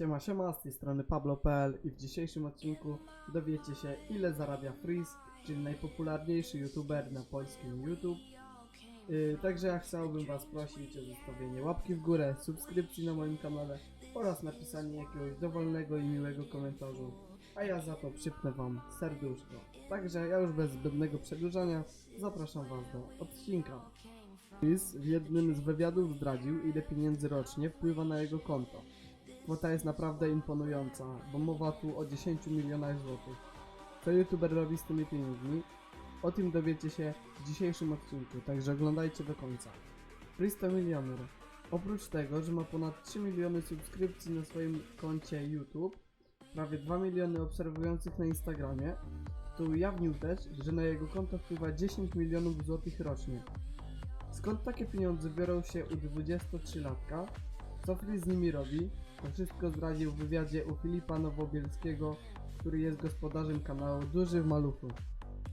Siema, siema, z tej strony Pablo.pl i w dzisiejszym odcinku dowiecie się ile zarabia Freeze, czyli najpopularniejszy youtuber na polskim YouTube. Yy, także ja chciałbym was prosić o zostawienie łapki w górę, subskrypcji na moim kanale oraz napisanie jakiegoś dowolnego i miłego komentarzu, a ja za to przypnę wam serduszko. Także ja już bez zbędnego przedłużania zapraszam was do odcinka. Freeze w jednym z wywiadów zdradził ile pieniędzy rocznie wpływa na jego konto. Kwota jest naprawdę imponująca, bo mowa tu o 10 milionach złotych. Co youtuber robi z tymi pieniędzmi? O tym dowiecie się w dzisiejszym odcinku, także oglądajcie do końca. Chris to milioner. Oprócz tego, że ma ponad 3 miliony subskrypcji na swoim koncie YouTube, prawie 2 miliony obserwujących na Instagramie, to ujawnił też, że na jego konto wpływa 10 milionów złotych rocznie. Skąd takie pieniądze biorą się u 23-latka? Co Fris z nimi robi? To wszystko zdradził w wywiadzie u Filipa Nowobielskiego, który jest gospodarzem kanału Duży w Maluchu.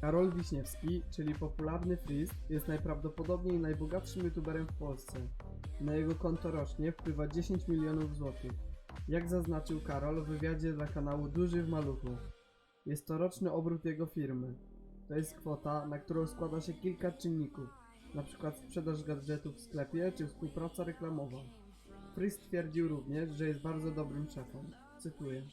Karol Wiśniewski, czyli popularny Fris, jest najprawdopodobniej najbogatszym youtuberem w Polsce. Na jego konto rocznie wpływa 10 milionów złotych. Jak zaznaczył Karol w wywiadzie dla kanału Duży w Maluchu. Jest to roczny obrót jego firmy. To jest kwota, na którą składa się kilka czynników, np. sprzedaż gadżetów w sklepie czy współpraca reklamowa. Fris twierdził również, że jest bardzo dobrym szefem. Cytuję.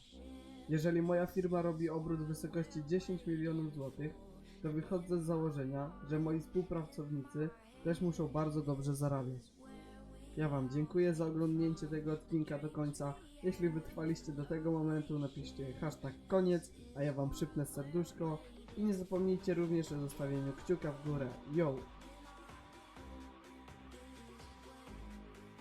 Jeżeli moja firma robi obrót w wysokości 10 milionów złotych, to wychodzę z założenia, że moi współpracownicy też muszą bardzo dobrze zarabiać. Ja Wam dziękuję za oglądnięcie tego odcinka do końca. Jeśli wytrwaliście do tego momentu, napiszcie hashtag koniec, a ja Wam przypnę serduszko. I nie zapomnijcie również o zostawieniu kciuka w górę. Yo!